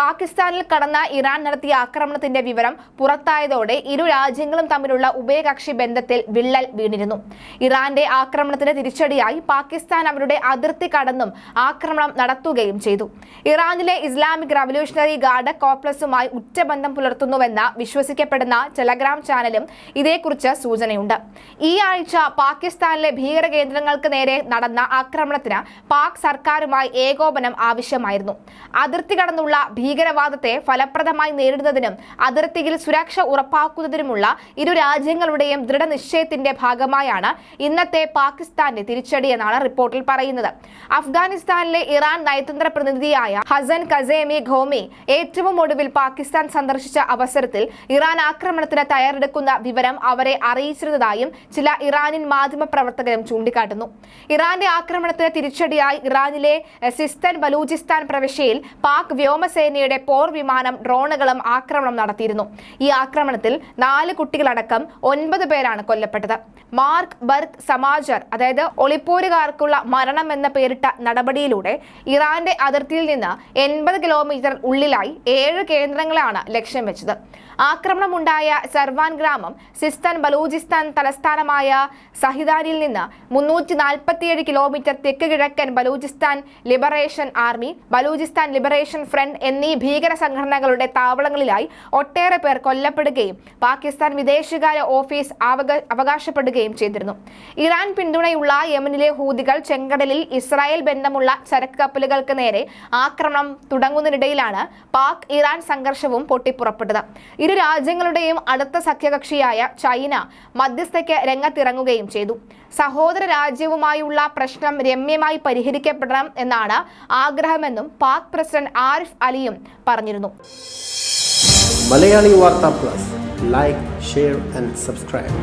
പാകിസ്ഥാനിൽ കടന്ന ഇറാൻ നടത്തിയ ആക്രമണത്തിന്റെ വിവരം പുറത്തായതോടെ ഇരു രാജ്യങ്ങളും തമ്മിലുള്ള ഉഭയകക്ഷി ബന്ധത്തിൽ വിള്ളൽ വീണിരുന്നു. ഇറാന്റെ ആക്രമണത്തിന് തിരിച്ചടിയായി പാകിസ്ഥാൻ അവരുടെ അതിർത്തി കടന്നും ആക്രമണം നടത്തുകയും ചെയ്തു. ഇറാനിലെ ഇസ്ലാമിക് റവല്യൂഷണറി ഗാർഡ് കോപ്ലസുമായി ഉറ്റബന്ധം പുലർത്തുന്നുവെന്ന് വിശ്വസിക്കപ്പെടുന്ന ടെലഗ്രാം ചാനലും ഇതേക്കുറിച്ച് സൂചനയുണ്ട്. ഈ ആഴ്ച പാകിസ്ഥാനിലെ ഭീകര കേന്ദ്രങ്ങൾക്ക് നേരെ നടന്ന ആക്രമണത്തിന് പാക് സർക്കാരുമായി ഏകോപനം ആവശ്യമായിരുന്നു. അതിർത്തി കടന്നുള്ള ഭീകരവാദത്തെ ഫലപ്രദമായി നേരിടുന്നതിനും അതിർത്തിയിൽ സുരക്ഷ ഉറപ്പാക്കുന്നതിനുമുള്ള ഇരു രാജ്യങ്ങളുടെയും ദൃഢനിശ്ചയത്തിന്റെ ഭാഗമായാണ് ഇന്നത്തെ പാകിസ്ഥാന്റെ തിരിച്ചടിയെന്നാണ് റിപ്പോർട്ടിൽ പറയുന്നത്. അഫ്ഗാനിസ്ഥാനിലെ ഇറാൻ നയതന്ത്ര പ്രതിനിധിയായ ഹസൻ കസേമി ഖോമി ഏറ്റവും ഒടുവിൽ പാകിസ്ഥാൻ സന്ദർശിച്ച അവസരത്തിൽ ഇറാൻ ആക്രമണത്തിന് തയ്യാറെടുക്കുന്ന വിവരം അവരെ അറിയിച്ചിരുന്നതായും ചില ഇറാനിൻ മാധ്യമ പ്രവർത്തകരും ചൂണ്ടിക്കാട്ടുന്നു. ഇറാന്റെ ആക്രമണത്തിന് തിരിച്ചടിയായി ഇറാനിലെ സിസ്തൻ ബലൂചിസ്ഥാൻ പ്രവിശ്യയിൽ പാക് വ്യോമസേനയുടെ പോർ വിമാനം ഡ്രോണുകളും ആക്രമണം നടത്തിയിരുന്നു. ഈ ആക്രമണത്തിൽ നാല് കുട്ടികളടക്കം ഒൻപത് പേരാണ് കൊല്ലപ്പെട്ടത്. മാർക്ക് ബർക്ക് സമാജർ അതായത് ഒളിപ്പോരുകാർക്കുള്ള മരണം എന്ന പേരിട്ട നടപടിയിലൂടെ ഇറാന്റെ അതിർത്തിയിൽ നിന്ന് എൺപത് കിലോമീറ്റർ ഉള്ളിലായി ഏഴ് കേന്ദ്രങ്ങളാണ് ലക്ഷ്യം വെച്ചത്. ആക്രമണമുണ്ടായ സർവാൻ ഗ്രാമം സിസ്താൻ ബലൂചിസ്ഥാൻ തലസ്ഥാനമായ സഹിദാനിൽ നിന്ന് മുന്നൂറ്റി നാൽപ്പത്തിയേഴ് കിലോമീറ്റർ തെക്ക് കിഴക്കൻ Balochistan liberation army Balochistan liberation front എന്നീ ഭീകര സംഘടനകളുടെ താവളങ്ങളിലായി ഒട്ടേറെ പേർ കൊല്ലപ്പെടുകയും പാകിസ്ഥാൻ വിദേശകാര്യ ഓഫീസ് അവകാശപ്പെടുകയും ചെയ്തിരുന്നു. ഇറാൻ പിന്തുണയുള്ള യമനിലെ ഹൂതികൾ ചെങ്കടലിൽ ഇസ്രായേൽ ബന്ധമുള്ള ചരക്ക് കപ്പലുകൾക്ക് നേരെ ആക്രമണം തുടങ്ങുന്നതിനിടയിലാണ് പാക് ഇറാൻ സംഘർഷവും പൊട്ടിപ്പുറപ്പെട്ടത്. ഇരു രാജ്യങ്ങളുടെയും അടുത്ത സഖ്യകക്ഷിയായ ചൈന മധ്യസ്ഥയ്ക്ക് രംഗത്തിറങ്ങുകയും ചെയ്തു. സഹോദര രാജ്യവുമായുള്ള പ്രശ്നം രമ്യമായി പരിഹരിക്കപ്പെടണം എന്നാണ് ആഗ്രഹമെന്നും പാക് പ്രസിഡന്റ് ആരിഫ് അലിയും പറഞ്ഞിരുന്നു. Malayali plus. Like share and subscribe.